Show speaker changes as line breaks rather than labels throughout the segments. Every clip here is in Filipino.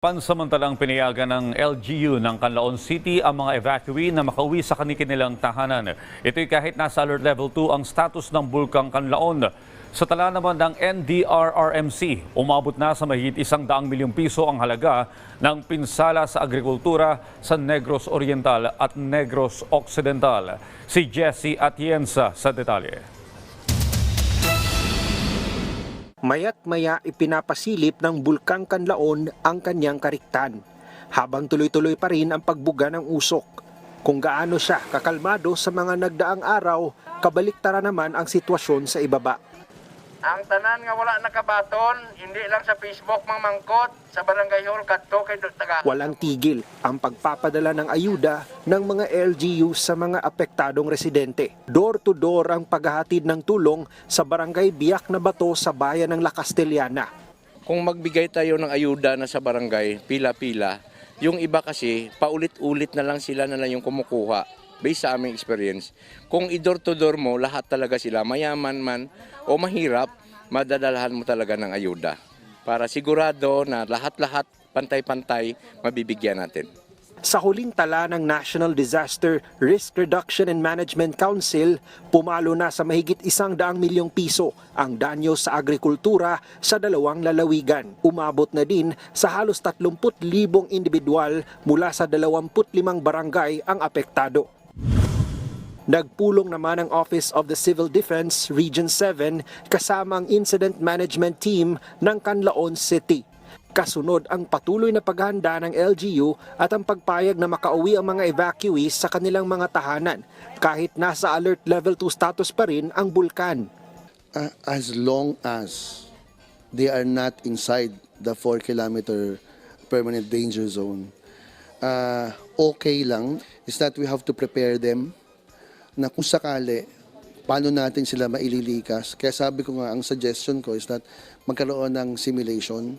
Pansamantalang pinayagan ng LGU ng Canlaon City ang mga evacuee na makauwi sa kanilang tahanan. Ito'y kahit nasa alert level 2 ang status ng Bulkang Canlaon. Sa tala naman ng NDRRMC, umabot na sa mahigit isang daang milyong piso ang halaga ng pinsala sa agrikultura sa Negros Oriental at Negros Occidental. Si Jesse Atienza sa detalye.
Mayat maya ipinapasilip ng Bulkang Kanlaon ang kanyang kariktan, habang tuloy-tuloy pa rin ang pagbuga ng usok. Kung gaano siya kakalmado sa mga nagdaang araw, kabaliktara naman ang sitwasyon sa ibaba.
Ang tanan nga wala nakabaton, hindi lang sa Facebook mamangkot, sa barangay hall kadto kay taga.
Walang tigil ang pagpapadala ng ayuda ng mga LGU sa mga apektadong residente. Door-to-door ang paghahatid ng tulong sa barangay Biak na Bato sa bayan ng La Castellana.
Kung magbigay tayo ng ayuda na sa barangay, pila-pila, yung iba kasi paulit-ulit na lang sila na lang yung kumukuha based sa aming experience. Kung i-door to door mo, lahat talaga sila, mayaman man o mahirap, madadalhan mo talaga ng ayuda. Para sigurado na lahat-lahat pantay-pantay mabibigyan natin.
Sa huling tala ng National Disaster Risk Reduction and Management Council, pumalo na sa mahigit isang daang milyong piso ang danyo sa agrikultura sa dalawang lalawigan. Umabot na din sa halos 30,000 individual mula sa 25 barangay ang apektado. Nagpulong naman ang Office of the Civil Defense Region 7 kasama ang Incident Management Team ng Canlaon City. Kasunod ang patuloy na paghahanda ng LGU at ang pagpayag na makauwi ang mga evacuees sa kanilang mga tahanan kahit nasa alert level 2 status pa rin ang bulkan.
uh, as long as they are not inside the 4 kilometer permanent danger zone, uh, okay lang is that we have to prepare them na kung sakali, paano natin sila maililikas. Kaya sabi ko nga, ang suggestion ko is that magkaroon ng simulation,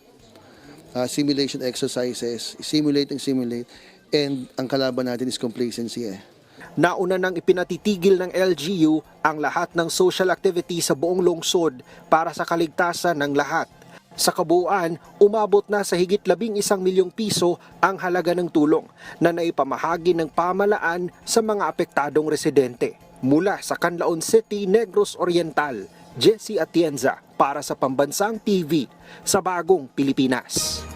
uh, simulation exercises, simulate and simulate, and ang kalaban natin is complacency eh.
Nauna nang ipinatitigil ng LGU ang lahat ng social activity sa buong lungsod para sa kaligtasan ng lahat. Sa kabuuan, umabot na sa higit labing isang milyong piso ang halaga ng tulong na naipamahagi ng pamalaan sa mga apektadong residente. Mula sa Canlaon City, Negros Oriental, Jesse Atienza para sa Pambansang TV sa Bagong Pilipinas.